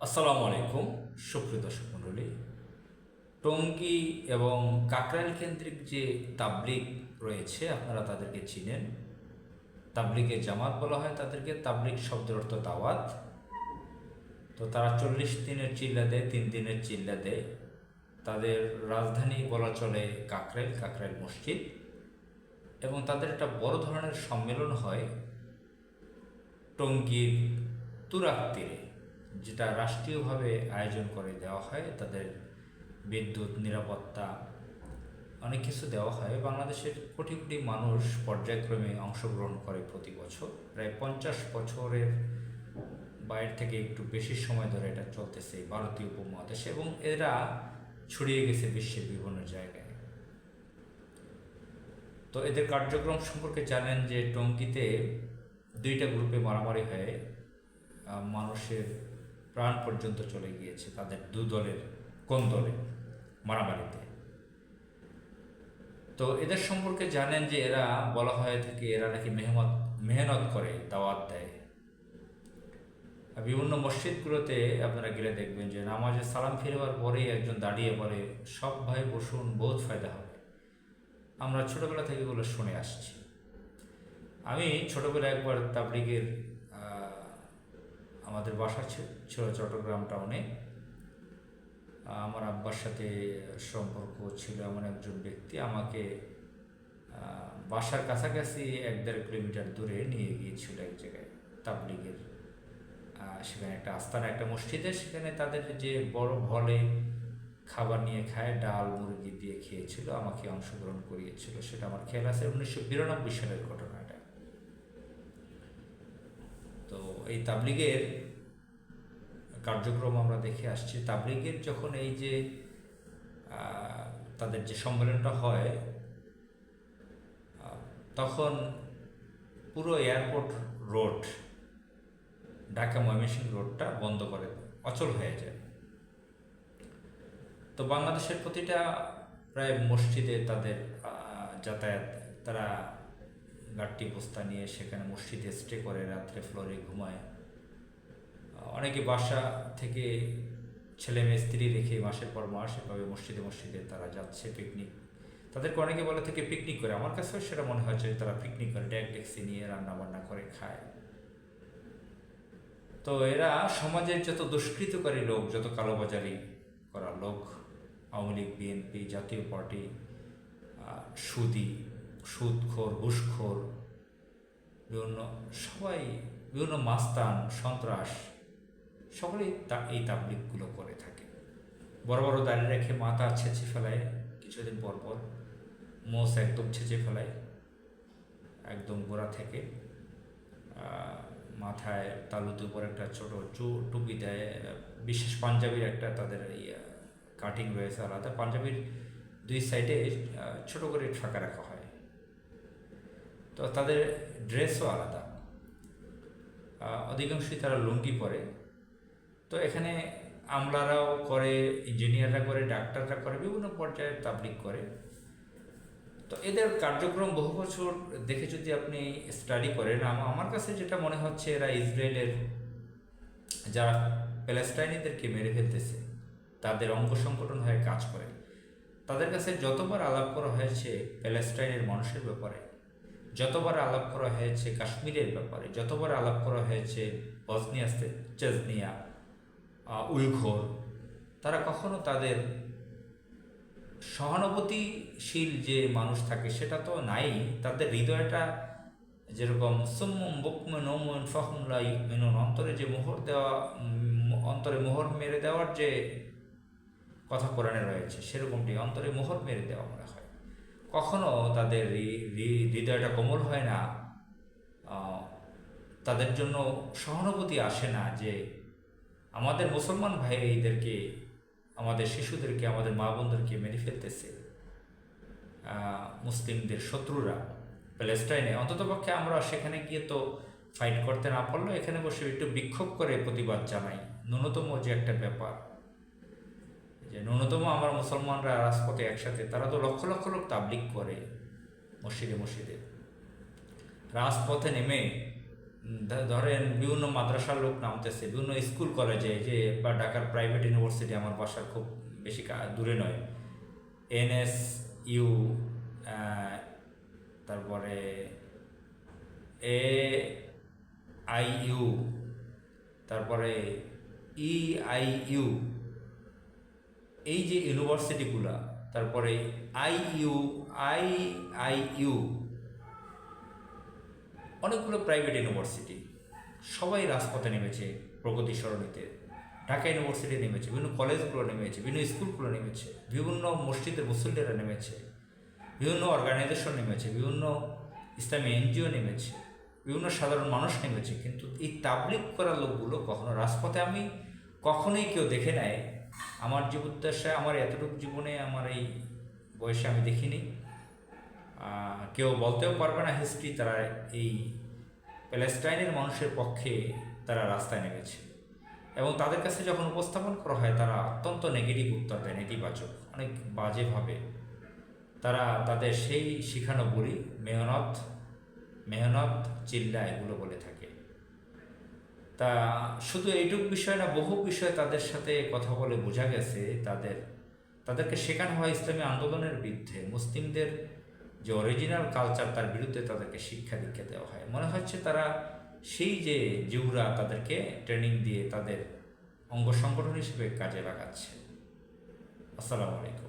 আসসালামু আলাইকুম, সুপ্রিয় দর্শক মণ্ডলী। টঙ্গী এবং কাকরাইল কেন্দ্রিক যে তাবলিগ রয়েছে, আপনারা তাদেরকে চিনেন। তাবলিগে জামাত বলা হয় তাদেরকে, তাবলিগ শব্দের অর্থ দাওয়াত। তো তারা চল্লিশ দিনের চিল্লা দেয়, তিন দিনের চিল্লা দেয়। তাদের রাজধানী বলা চলে কাকরাইল কাকরাইল মসজিদ। এবং তাদের একটা বড় ধরনের সম্মেলন হয় টঙ্গীর তুরাক তীরে। যেটা রাষ্ট্রীয়ভাবে আয়োজন করে দেওয়া হয়, তাদের বিদ্যুৎ, নিরাপত্তা অনেক কিছু দেওয়া হয়। বাংলাদেশের কোটি কোটি মানুষ পর্যায়ক্রমে অংশগ্রহণ করে প্রতি বছর। প্রায় পঞ্চাশ বছরের বাইরে থেকে একটু বেশি সময় ধরে এটা চলতেছে ভারতীয় উপমহাদেশে এবং এরা ছড়িয়ে গেছে বিশ্বের বিভিন্ন জায়গায়। তো এদের কার্যক্রম সম্পর্কে জানেন যে টঙ্কিতে দুইটা গ্রুপে মারামারি হয়ে। মানুষের প্রাণ পর্যন্ত চলে গিয়েছে তাদের দু দলের, কোন দলে মারামারিতে। তো এদের সম্পর্কে জানেন যে এরা বলা হয় থাকে এরা নাকি মেহমত, মেহনত করে, দাওয়াত দেয়। বিভিন্ন মসজিদগুলোতে আপনারা গেলে দেখবেন যে নামাজে সালাম ফিরবার পরেই একজন দাঁড়িয়ে বলে, সব ভাই বসুন, বহুত ফায়দা হবে। আমরা ছোটবেলা থেকে এগুলো শুনে আসছি। আমি ছোটবেলায় একবার তাবলিগের আমাদের বাসা ছিল চট্টগ্রাম টাউনে। আমার আব্বার সাথে সম্পর্ক ছিল এমন একজন ব্যক্তি। আমাকে বাসার কাছাকাছি এক দেড় কিলোমিটার দূরে নিয়ে গিয়েছিল এক জায়গায়, তাবলিগের। সেখানে একটা আস্তানা, একটা মসজিদে। সেখানে তাদের যে বড় হলে খাবার নিয়ে খায়, ডাল, মুরগি দিয়ে খেয়েছিল, আমাকে অংশগ্রহণ করিয়েছিল। সেটা আমার খেয়াল আছে, উনিশশো বিরানব্বই সালের ঘটনা এটা তো এই তাবলিগের কার্যক্রম আমরা দেখে আসছি। তাবলিগের যখন এই যে তাদের যে সম্মেলনটা হয় তখন পুরো এয়ারপোর্ট রোড, ঢাকা ময়মনসিংহ রোডটা বন্ধ করে, অচল হয়ে যায়। তো বাংলাদেশের প্রতিটা প্রায় মসজিদে তাদের যাতায়াত, তারা গাড়টি বস্তা নিয়ে সেখানে মসজিদে স্টে করে রাত্রে ফ্লোরে ঘুমায়। অনেকে বাসা থেকে ছেলে মেয়ে, স্ত্রী রেখে মাসের পর মাস এভাবে মসজিদে মসজিদে তারা যাচ্ছে পিকনিক তাদেরকে অনেকে বলে থেকে পিকনিক করে। আমার কাছেও সেটা মনে হয় যে তারা পিকনিক করে ড্যাক ডেক্সি নিয়ে রান্না বান্না করে খায়। তো এরা সমাজের যত দুষ্কৃতকারী লোক, যত কালোবাজারি করা লোক, আওয়ামী লীগ বিএনপি জাতীয় পার্টি সুদি সুদখোর ঘুষখোর বিভিন্ন সবাই, বিভিন্ন মাস্তান, সন্ত্রাস, সকলেই তা, এই তাবলিকগুলো করে থাকে। বড় বড় দাঁড়িয়ে রেখে মাথা ছেঁচে ফেলায়, কিছুদিন পর পর মোষ একদম ছেঁচে ফেলায়, একদম গোড়া থেকে মাথায় তালুতে উপর একটা ছোট টুপি দেয়, বিশেষ পাঞ্জাবির একটা তাদের কাটিং রয়েছে আলাদা, পাঞ্জাবির দুই সাইডে ছোট করে ফাঁকা রাখা হয়। তো তাদের ড্রেসও আলাদা। অধিকাংশই তারা লুঙ্গি পরে। তো এখানে আমলারাও করে ইঞ্জিনিয়াররা করে, ডাক্তাররা করে, বিভিন্ন পর্যায়ে তাবলিক করে। তো এদের কার্যক্রম বহু বছর দেখে যদি আপনি স্টাডি করেন আমার কাছে যেটা মনে হচ্ছে এরা ইসরায়েলের যারা প্যালেস্টাইনিদেরকে মেরে ফেলতেছে, তাদের অঙ্গ সংগঠন হয়ে কাজ করে। তাদের কাছে যতবার আলাপ করা হয়েছে প্যালেস্টাইনের মানুষের ব্যাপারে যতবার আলাপ করা হয়েছে কাশ্মীরের ব্যাপারে, যতবার আলাপ করা হয়েছে বসনিয়া চেজনিয়া উইঘোর, তারা কখনো তাদের সহানুভূতিশীল যে মানুষ থাকে সেটা তো নাই। তাদের হৃদয়টা যেরকম সুম্মুম বুকমে নৌমন ফহমলা মেনুন অন্তরে যে মোহর দেওয়া অন্তরে মোহর মেরে দেওয়ার যে কথা কোরআনে রয়েছে, সেরকমটি অন্তরে মোহর মেরে দেওয়া মনে হয়। কখনো তাদের হৃদয়টা কোমল হয় না তাদের জন্য সহানুভূতি আসে না যে আমাদের মুসলমান ভাইদেরকে, আমাদের শিশুদেরকে, আমাদের মা বোনদেরকে মেরে ফেলতেছে। মুসলিমদের শত্রুরা প্যালেস্টাইনে। অন্ততপক্ষে আমরা সেখানে গিয়ে তো ফাইট করতে না পারলেও এখানে বসে একটু বিক্ষোভ করে প্রতিবাদ জানাই। ন্যূনতম যে একটা ব্যাপার। যে ন্যূনতম আমার মুসলমানরা রাজপথে একসাথে, তারা তো লক্ষ লক্ষ লোক তাবলিক করে মসজিদে মসজিদে। রাজপথে নেমে ধরেন বিভিন্ন মাদ্রাসার লোক নামতেছে, বিভিন্ন স্কুল কলেজে, যে বা ঢাকার প্রাইভেট ইউনিভার্সিটি আমার বাসার খুব বেশি দূরে নয়। এনএস ইউ তারপরে এ আই ইউ তারপরে ই আই ইউ এই যে ইউনিভার্সিটিগুলা তারপরে I U I I U অনেকগুলো প্রাইভেট ইউনিভার্সিটি সবাই রাজপথে নেমেছে প্রগতি সরণিতে। ঢাকা ইউনিভার্সিটি নেমেছে, বিভিন্ন কলেজগুলো নেমেছে, বিভিন্ন স্কুলগুলো নেমেছে, বিভিন্ন মসজিদের মুসল্লিরা নেমেছে, বিভিন্ন অর্গানাইজেশন নেমেছে, বিভিন্ন ইসলামী এনজিও নেমেছে, বিভিন্ন সাধারণ মানুষ নেমেছে, কিন্তু এই তাবলিক করা লোকগুলো কখনো রাজপথে আমি কখনোই কেউ দেখে নেয় আমার জীবদ্দশায় আমার এতটুকু জীবনে আমার এই বয়সে আমি দেখিনি। কেউ বলতেও পারবে না হিস্ট্রি তারা এই প্যালেস্টাইনের মানুষের পক্ষে তারা রাস্তায় নেমেছে। এবং তাদের কাছে যখন উপস্থাপন করা হয়, তারা অত্যন্ত নেগেটিভ উত্তর দেয়, নেতিবাচক, অনেক বাজেভাবে। তারা তাদের সেই শিখানো বলি মেহনত মেহনত, চিল্লা এগুলো বলে থাকে। তা শুধু এইটুক বিষয় না, বহু বিষয় তাদের সাথে কথা বলে বোঝা গেছে তাদের, তাদেরকে শেখানো হয় ইসলামী আন্দোলনের বিরুদ্ধে। মুসলিমদের যে অরিজিনাল কালচার তার বিরুদ্ধে তাদেরকে শিক্ষা দীক্ষা দেওয়া হয়। মনে হচ্ছে তারা সেই যে জিউরা তাদেরকে ট্রেনিং দিয়ে তাদের অঙ্গ সংগঠন হিসেবে কাজে লাগাচ্ছে। আসসালামু আলাইকুম।